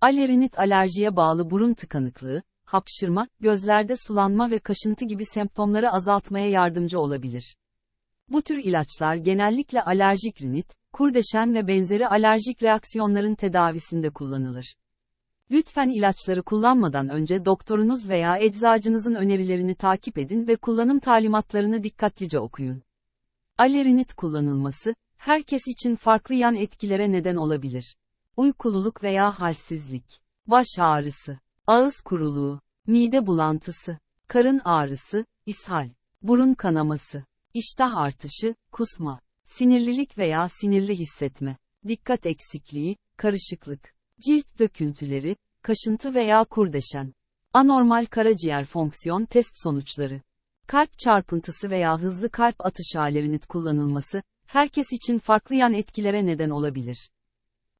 Alerinit alerjiye bağlı burun tıkanıklığı, hapşırma, gözlerde sulanma ve kaşıntı gibi semptomları azaltmaya yardımcı olabilir. Bu tür ilaçlar genellikle alerjik rinit, kurdeşen ve benzeri alerjik reaksiyonların tedavisinde kullanılır. Lütfen ilaçları kullanmadan önce doktorunuz veya eczacınızın önerilerini takip edin ve kullanım talimatlarını dikkatlice okuyun. Alerinit kullanılması, herkes için farklı yan etkilere neden olabilir. Uykululuk veya halsizlik, baş ağrısı, ağız kuruluğu, mide bulantısı, karın ağrısı, ishal, burun kanaması, iştah artışı, kusma, sinirlilik veya sinirli hissetme, dikkat eksikliği, karışıklık, cilt döküntüleri, kaşıntı veya kurdeşen, anormal karaciğer fonksiyon test sonuçları, kalp çarpıntısı veya hızlı kalp atış alerinit kullanılması, herkes için farklı yan etkilere neden olabilir.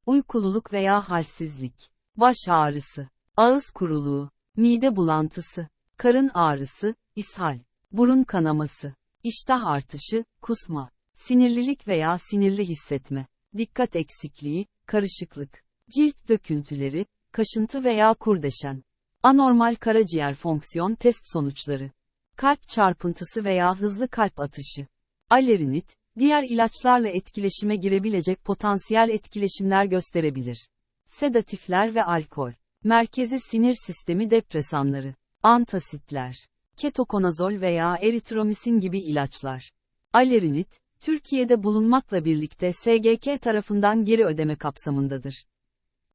Uykululuk veya halsizlik, baş ağrısı, ağız kuruluğu, mide bulantısı, karın ağrısı, ishal, burun kanaması, iştah artışı, kusma, sinirlilik veya sinirli hissetme, dikkat eksikliği, karışıklık, cilt döküntüleri, kaşıntı veya kurdeşen, anormal karaciğer fonksiyon test sonuçları, kalp çarpıntısı veya hızlı kalp atışı, alerinit, diğer ilaçlarla etkileşime girebilecek potansiyel etkileşimler gösterebilir. Sedatifler ve alkol, merkezi sinir sistemi depresanları, antasitler, ketokonazol veya eritromisin gibi ilaçlar. Alerinit, Türkiye'de bulunmakla birlikte SGK tarafından geri ödeme kapsamındadır.